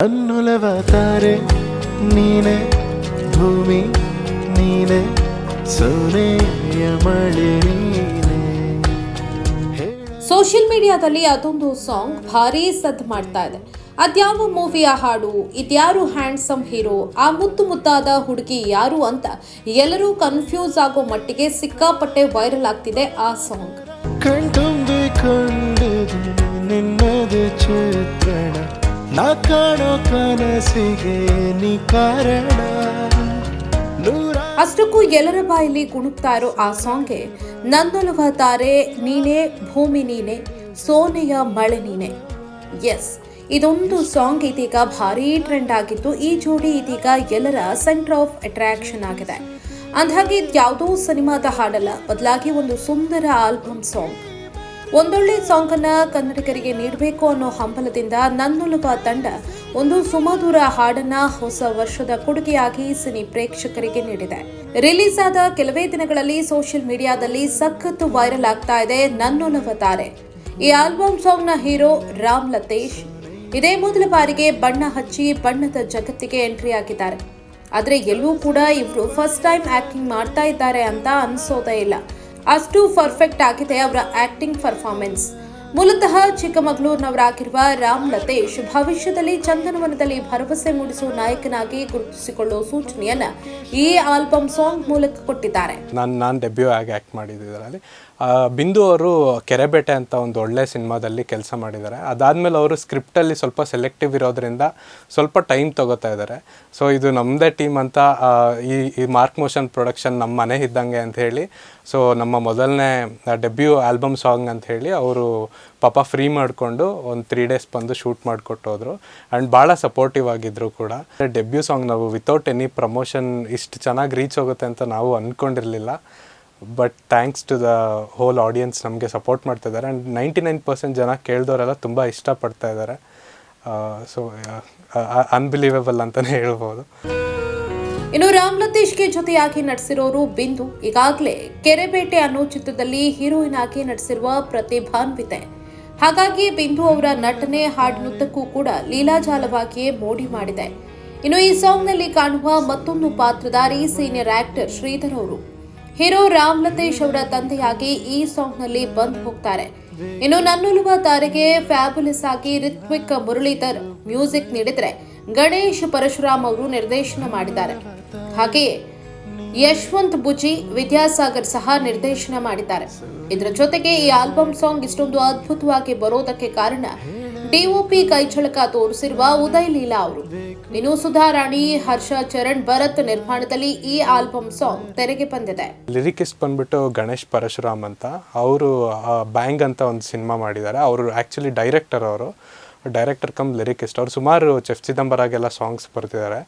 ಅನ್ನುಲವ ತಾರೆ ನೀನೆ ಭೂಮಿ ನೀನೆ ಸೋನೆಯ ಮಳೆ ನೀನೆ. ಸೋಷಿಯಲ್ ಮೀಡಿಯಾದಲ್ಲಿ ಅದೊಂದು ಸಾಂಗ್ ಭಾರಿ ಸದ್ ಮಾಡ್ತಾ ಇದೆ. ಅದ್ಯಾವ ಮೂವಿಯ ಹಾಡು ಇದ್ಯಾರು ಹ್ಯಾಂಡ್ಸಮ್ ಹೀರೋ ಆ ಮುತ್ತು ಮುದ್ದಾದ ಹುಡುಗಿ ಯಾರು ಅಂತ ಎಲ್ಲರೂ ಕನ್ಫ್ಯೂಸ್ ಆಗೋ ಮಟ್ಟಿಗೆ ಸಿಕ್ಕಾಪಟ್ಟೆ ವೈರಲ್ ಆಗ್ತಿದೆ ಆ ಸಾಂಗ್. ಕಣ್ತುಂಬಿಕೊಂಡದು ನಿನ್ನದು ಚಿತ್ರಣ ಅಷ್ಟಕ್ಕೂ ಎಲ್ಲರ ಬಾಯಲ್ಲಿ ಕುಣುಕ್ತಾ ಇರೋ ಆ ಸಾಂಗ್ಗೆ, ನಂದೊಲುವ ತಾರೆ ನೀನೇ, ಭೂಮಿ ನೀನೆ, ಸೋನೆಯ ಮಳೆ ನೀನೆ. ಎಸ್ ಇದೊಂದು ಸಾಂಗ್ ಇದೀಗ ಭಾರೀ ಟ್ರೆಂಡ್ ಆಗಿತ್ತು ಈ ಜೋಡಿ ಇದೀಗ ಎಲ್ಲರ ಸೆಂಟರ್ ಆಫ್ ಅಟ್ರಾಕ್ಷನ್ ಆಗಿದೆ. ಅಂದಾಗೆ ಇದು ಯಾವುದೋ ಸಿನಿಮಾದ ಹಾಡಲ್ಲ, ಬದಲಾಗಿ ಒಂದು ಸುಂದರ ಆಲ್ಬಮ್ ಸಾಂಗ್ ಒಂದೊಳ್ಳೆ ಸಾಂಗ್ ಅನ್ನ ಕನ್ನಡಿಗರಿಗೆ ನೀಡಬೇಕು ಅನ್ನೋ ಹಂಬಲದಿಂದ ನನ್ನೊಲುವ ತಂಡ ಒಂದು ಸುಮಧುರ ಹಾಡನ್ನ ಹೊಸ ವರ್ಷದ ಕೊಡುಗೆಯಾಗಿ ಸಿನಿ ಪ್ರೇಕ್ಷಕರಿಗೆ ನೀಡಿದೆ. ರಿಲೀಸ್ ಆದ ಕೆಲವೇ ದಿನಗಳಲ್ಲಿ ಸೋಷಿಯಲ್ ಮೀಡಿಯಾದಲ್ಲಿ ಸಖತ್ತು ವೈರಲ್ ಆಗ್ತಾ ಇದೆ ನನ್ನೊಲವ ತಾರೆ. ಈ ಆಲ್ಬಮ್ ಸಾಂಗ್ನ ಹೀರೋ ರಾಮ್ ಲತೇಶ್. ಇದೇ ಮೊದಲ ಬಾರಿಗೆ ಬಣ್ಣ ಹಚ್ಚಿ ಬಣ್ಣದ ಜಗತ್ತಿಗೆ ಎಂಟ್ರಿ ಆಗಿದ್ದಾರೆ. ಆದ್ರೆ ಎಲ್ಲೂ ಕೂಡ ಇವರು ಫಸ್ಟ್ ಟೈಮ್ ಆಕ್ಟಿಂಗ್ ಮಾಡ್ತಾ ಇದ್ದಾರೆ ಅಂತ ಅನ್ಸೋದೇ ಇಲ್ಲ. ಅಷ್ಟು ಪರ್ಫೆಕ್ಟ್ ಆಗಿದೆ ಅವರ ಆಕ್ಟಿಂಗ್ ಪರ್ಫಾರ್ಮೆನ್ಸ್ ಮೂಲತಃ ಚಿಕ್ಕಮಗಳೂರಿನವರಾಗಿರುವ ರಾಮ್ ಲತೇಶ್ ಭವಿಷ್ಯದಲ್ಲಿ ಚಂದನವನದಲ್ಲಿ ಭರವಸೆ ಮೂಡಿಸುವ ನಾಯಕನಾಗಿ ಗುರುತಿಸಿಕೊಳ್ಳುವ ಸೂಚನೆಯನ್ನ ಈ ಆಲ್ಬಮ್ ಸಾಂಗ್ ಮೂಲಕ ಕೊಟ್ಟಿದ್ದಾರೆ. ನಾನು ನಾನು ಡೆಬ್ಯೂ ಆಗಿ ಆ್ಯಕ್ಟ್ ಮಾಡಿದ್ದು ಇದರಲ್ಲಿ. ಆ, ಬಿಂದು ಅವರು ಕೆರೆಬೇಟೆ ಅಂತ ಒಂದು ಒಳ್ಳೆ ಸಿನಿಮಾದಲ್ಲಿ ಕೆಲಸ ಮಾಡಿದ್ದಾರೆ. ಅದಾದಮೇಲೆ ಅವರು ಸ್ಕ್ರಿಪ್ಟಲ್ಲಿ ಸ್ವಲ್ಪ ಸೆಲೆಕ್ಟಿವ್ ಇರೋದ್ರಿಂದ ಸ್ವಲ್ಪ ಟೈಮ್ ತಗೋತಾ ಇದ್ದಾರೆ. ಸೊ ಇದು ನಮ್ಮದೇ ಟೀಮ್ ಅಂತ ಈ ಈ ಮಾರ್ಕ್ ಮೋಷನ್ ಪ್ರೊಡಕ್ಷನ್ ನಮ್ಮ ಮನೆ ಇದ್ದಂಗೆ ಅಂತ ಹೇಳಿ, ಸೊ ನಮ್ಮ ಮೊದಲನೇ ಡೆಬ್ಯೂ ಆಲ್ಬಮ್ ಸಾಂಗ್ ಅಂತ ಹೇಳಿ ಅವರು ಪಾಪ ಫ್ರೀ ಮಾಡಿಕೊಂಡು ಒಂದು ತ್ರೀ ಡೇಸ್ ಬಂದು ಶೂಟ್ ಮಾಡಿಕೊಟ್ಟು ಹೋದರು ಆ್ಯಂಡ್ ಭಾಳ ಸಪೋರ್ಟಿವ್ ಆಗಿದ್ದರು ಕೂಡ. ಡೆಬ್ಯೂ ಸಾಂಗ್ ನಾವು ವಿತೌಟ್ ಎನಿ ಪ್ರಮೋಷನ್ ಇಷ್ಟು ಚೆನ್ನಾಗಿ ರೀಚ್ ಹೋಗುತ್ತೆ ಅಂತ ನಾವು ಅಂದ್ಕೊಂಡಿರಲಿಲ್ಲ but thanks to the whole audience ನಮಗೆ ಸಪೋರ್ಟ್ ಮಾಡ್ತಾ ಇದ್ದಾರೆ. ಆ್ಯಂಡ್ ನೈಂಟಿ ನೈನ್ ಪರ್ಸೆಂಟ್ ಜನ ಕೇಳಿದವರೆಲ್ಲ ತುಂಬ ಇಷ್ಟಪಡ್ತಾ ಇದ್ದಾರೆ. ಸೊ ಅನ್ಬಿಲೀವೇಬಲ್ ಅಂತಲೇ ಹೇಳ್ಬೋದು. ಇನ್ನು ರಾಮ್ ಲತೀಶ್ಗೆ ಜೊತೆಯಾಗಿ ನಟಿಸಿರೋರು ಬಿಂದು. ಈಗಾಗಲೇ ಕೆರೆಬೇಟೆ ಅನ್ನೋ ಚಿತ್ರದಲ್ಲಿ ಹೀರೋಯಿನ್ ಆಗಿ ನಟಿಸಿರುವ ಪ್ರತಿಭಾನ್ವಿತೆ ಹಾಗಾಗಿ ಬಿಂದು ಅವರ ನಟನೆ ಹಾಡಿನುದ್ದಕ್ಕೂ ಕೂಡ ಲೀಲಾಜಾಲವಾಗಿಯೇ ಮೋಡಿ ಮಾಡಿದೆ. ಇನ್ನು ಈ ಸಾಂಗ್ನಲ್ಲಿ ಕಾಣುವ ಮತ್ತೊಂದು ಪಾತ್ರಧಾರಿ ಸೀನಿಯರ್ ಆಕ್ಟರ್ ಶ್ರೀಧರ್ ಅವರು. ಹೀರೋ ರಾಮ್ ಲತೇಶ್ ಅವರ ತಂದೆಯಾಗಿ ಈ ಸಾಂಗ್ನಲ್ಲಿ ಬಂದು ಹೋಗ್ತಾರೆ. ಇನ್ನು ನನ್ನೊಲುವ ತಾರೆಗೆ ಫ್ಯಾಬುಲಸ್ ಆಗಿ ರಿತ್ವಿಕ್ ಮುರಳೀಧರ್ ಮ್ಯೂಸಿಕ್ ನೀಡಿದ್ರೆ ಗಣೇಶ್ ಪರಶುರಾಮ್ ಅವರು ನಿರ್ದೇಶನ ಮಾಡಿದ್ದಾರೆ. ಹಾಗೆಯೇ ಯಶವಂತ್ ಬುಜಿ ವಿದ್ಯಾಸಾಗರ್ ಸಹ ನಿರ್ದೇಶನ ಮಾಡಿದ್ದಾರೆ. ಇದರ ಜೊತೆಗೆ ಈ ಆಲ್ಬಮ್ ಸಾಂಗ್ ಇಷ್ಟೊಂದು ಅದ್ಭುತವಾಗಿ ಬರೋದಕ್ಕೆ ಕಾರಣ ಡಿಒಪಿ ಕೈಚಳಕ ತೋರಿಸಿರುವ ಉದಯ್ ಲೀಲಾ ಅವರು. ಇನ್ನು ಸುಧಾರಾಣಿ ಹರ್ಷ ಚರಣ್, ಭರತ್ ನಿರ್ಮಾಣದಲ್ಲಿ ಈ ಆಲ್ಬಮ್ ಸಾಂಗ್ ತೆರೆಗೆ ಬಂದಿದೆ. ಲಿರಿಕಿಸ್ಟ್ ಬಂದ್ಬಿಟ್ಟು ಗಣೇಶ್ ಪರಶುರಾಮ್ ಅಂತ. ಅವರು ಬ್ಯಾಂಗ್ ಅಂತ ಒಂದು ಸಿನಿಮಾ ಮಾಡಿದ್ದಾರೆ. ಅವರು ಆ್ಯಕ್ಚುಲಿ ಡೈರೆಕ್ಟರ್ ಅವರು. ಡೈರೆಕ್ಟರ್ ಕಮ್ ಲಿರಿಕಿಸ್ಟ್ ಅವರು ಸುಮಾರು ಚೆಫ್ ಚಿದಂಬರಾಗೆಲ್ಲ ಸಾಂಗ್ಸ್ ಬರ್ತಿದ್ದಾರೆ.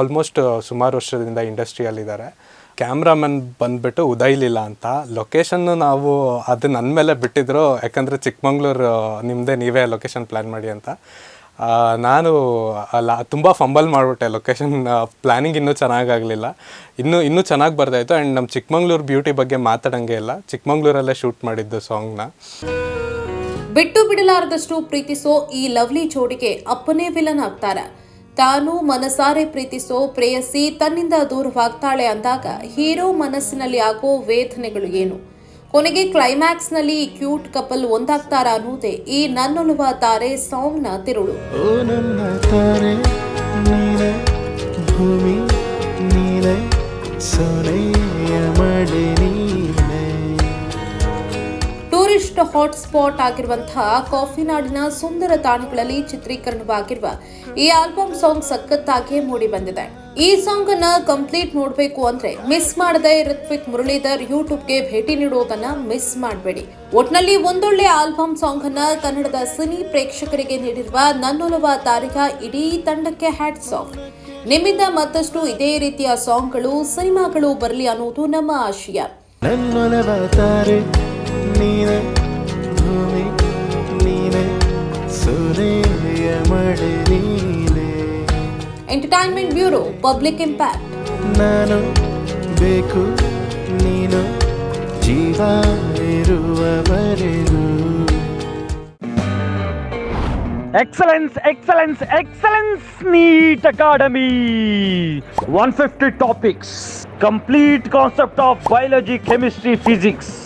ಆಲ್ಮೋಸ್ಟ್ ಸುಮಾರು ವರ್ಷದಿಂದ ಇಂಡಸ್ಟ್ರಿಯಲ್ಲಿದ್ದಾರೆ. ಕ್ಯಾಮ್ರಾಮನ್ ಬಂದ್ಬಿಟ್ಟು ಉದಯ್ಲಿಲ್ಲ ಲೀಲಾ ಅಂತ. ಲೊಕೇಶನ್ನು ನಾವು ಅದು ನನ್ನ ಮೇಲೆ ಬಿಟ್ಟಿದ್ರು, ಯಾಕಂದರೆ ಚಿಕ್ಕಮಂಗ್ಳೂರು ನಿಮ್ಮದೇ ನೀವೇ ಲೊಕೇಶನ್ ಪ್ಲ್ಯಾನ್ ಮಾಡಿ ಅಂತ. ನಾನು ಅಲ್ಲ, ತುಂಬ ಫಂಬಲ್ ಮಾಡಿಬಿಟ್ಟೆ ಲೊಕೇಶನ್ ಪ್ಲ್ಯಾನಿಂಗ್ ಇನ್ನೂ ಚೆನ್ನಾಗಾಗಲಿಲ್ಲ. ಇನ್ನೂ ಇನ್ನೂ ಚೆನ್ನಾಗಿ ಬರ್ತಾಯಿತ್ತು ಆ್ಯಂಡ್ ನಮ್ಮ ಚಿಕ್ಕಮಂಗ್ಳೂರು ಬ್ಯೂಟಿ ಬಗ್ಗೆ ಮಾತಾಡೋಂಗೆ ಇಲ್ಲ. ಚಿಕ್ಕಮಂಗ್ಳೂರಲ್ಲೇ ಶೂಟ್ ಮಾಡಿದ್ದು ಸಾಂಗ್ನ ಬಿಟ್ಟು ಬಿಡಲಾರದಷ್ಟು ಪ್ರೀತಿಸೋ ಈ ಲವ್ಲಿ ಜೋಡಿಗೆ ಅಪ್ಪನೇ ವಿಲನ್ ಆಗ್ತಾರ. ತಾನು ಮನಸಾರೆ ಪ್ರೀತಿಸೋ ಪ್ರೇಯಸಿ ತನ್ನಿಂದ ದೂರವಾಗ್ತಾಳೆ ಅಂದಾಗ ಹೀರೋ ಮನಸ್ಸಿನಲ್ಲಿ ಆಗೋ ವೇದನೆಗಳು ಏನು? ಕೊನೆಗೆ ಕ್ಲೈಮ್ಯಾಕ್ಸ್ನಲ್ಲಿ ಈ ಕ್ಯೂಟ್ ಕಪಲ್ ಒಂದಾಗ್ತಾರ ಅನ್ನೋದೇ ಈ ನನ್ನೊಲುವ ತಾರೆ ಸಾಂಗ್ನ ತಿರುಳು. ಭೂಮಿ ಟೂರಿಸ್ಟ್ ಹಾಟ್ ಸ್ಪಾಟ್ ಆಗಿರುವಂತಹ ಕಾಫಿನಾಡಿನ ಸುಂದರ ತಾಣಗಳಲ್ಲಿ ಚಿತ್ರೀಕರಣವಾಗಿರುವ ಈ ಆಲ್ಬಮ್ ಸಾಂಗ್ ಸಖತ್ತಾಗಿ ಮೂಡಿ ಬಂದಿದೆ ಈ ಸಾಂಗ್ ಅನ್ನ ಕಂಪ್ಲೀಟ್ ನೋಡಬೇಕು ಅಂದ್ರೆ ಮಿಸ್ ಮಾಡದೆ ಋತ್ವಿಕ್ ಮುರಳೀಧರ್ ಯೂಟ್ಯೂಬ್ಗೆ ಭೇಟಿ ನೀಡುವುದನ್ನ ಮಿಸ್ ಮಾಡಬೇಡಿ ಒಟ್ನಲ್ಲಿ ಒಂದೊಳ್ಳೆ ಆಲ್ಬಮ್ ಸಾಂಗ್ ಅನ್ನ ಕನ್ನಡದ ಸಿನಿ ಪ್ರೇಕ್ಷಕರಿಗೆ ನೀಡಿರುವ ನನ್ನೊಲವ ತಾರಿಕ ಇಡೀ ತಂಡಕ್ಕೆ ಹ್ಯಾಟ್ ಸಾಂಗ್ ನಿಮ್ಮಿಂದ ಮತ್ತಷ್ಟು ಇದೇ ರೀತಿಯ ಸಾಂಗ್ಗಳು ಸಿನಿಮಾಗಳು ಬರಲಿ ಅನ್ನೋದು ನಮ್ಮ ಆಶಯ ಭೂಮಿ ನೀನೆ ಸೂರೆಯ ಮಳೆ ನೀನೆ ಎಂಟರ್ಟೈನ್ಮೆಂಟ್ ಬ್ಯೂರೋ ಪಬ್ಲಿಕ್ ಇಂಪ್ಯಾಕ್ಟ್ ನಾನು ಬೇಕು ನೀನು ಜೀವ ಇರುವವರೆಗೂ Excellence, excellence, excellence, NEET Academy. 150 topics, complete concept of biology, chemistry, physics.